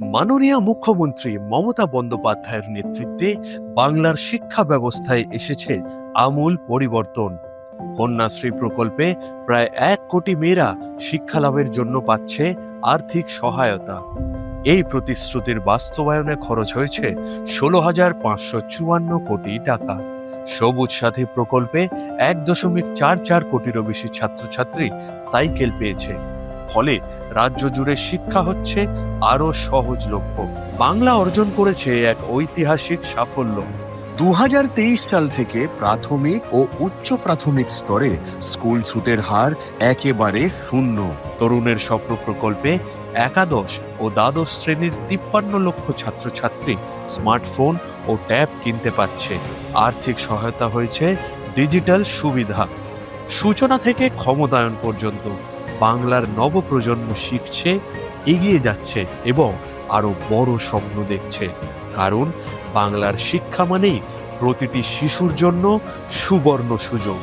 মাননীয় মুখ্যমন্ত্রী মমতা বন্দ্যোপাধ্যায়ের নেতৃত্বে বাংলার শিক্ষা ব্যবস্থায় এসেছে আমূল পরিবর্তন। কন্যাশ্রী প্রকল্পে প্রায় এক কোটি মেয়েরা শিক্ষা লাভের জন্য পাচ্ছে আর্থিক সহায়তা। এই প্রতিশ্রুতির বাস্তবায়নে খরচ হয়েছে ষোলো হাজার পাঁচশো চুয়ান্ন কোটি টাকা। সবুজ সাথী প্রকল্পে এক দশমিক চার চার কোটিরও বেশি ছাত্রছাত্রী সাইকেল পেয়েছে। ফলে রাজ্য জুড়ে শিক্ষা হচ্ছে আরও সহজলভ্য বাংলা অর্জন করেছে এক ঐতিহাসিক সাফল্য। দু সাল থেকে প্রাথমিক ও উচ্চ প্রাথমিক স্তরে স্কুল ছুটের হার একেবারে শূন্য। তরুণের স্বপ্ন প্রকল্পে একাদশ ও দ্বাদশ শ্রেণির তিপ্পান্ন লক্ষ ছাত্রছাত্রী স্মার্টফোন ও ট্যাব কিনতে পারছে। আর্থিক সহায়তা হয়েছে ডিজিটাল সুবিধা। সূচনা থেকে ক্ষমতায়ন পর্যন্ত বাংলার নবপ্রজন্ম শিখছে এগিয়ে যাচ্ছে এবং আরও বড় স্বপ্ন দেখছে। কারণ বাংলার শিক্ষা মানেই প্রতিটি শিশুর জন্য সুবর্ণ সুযোগ।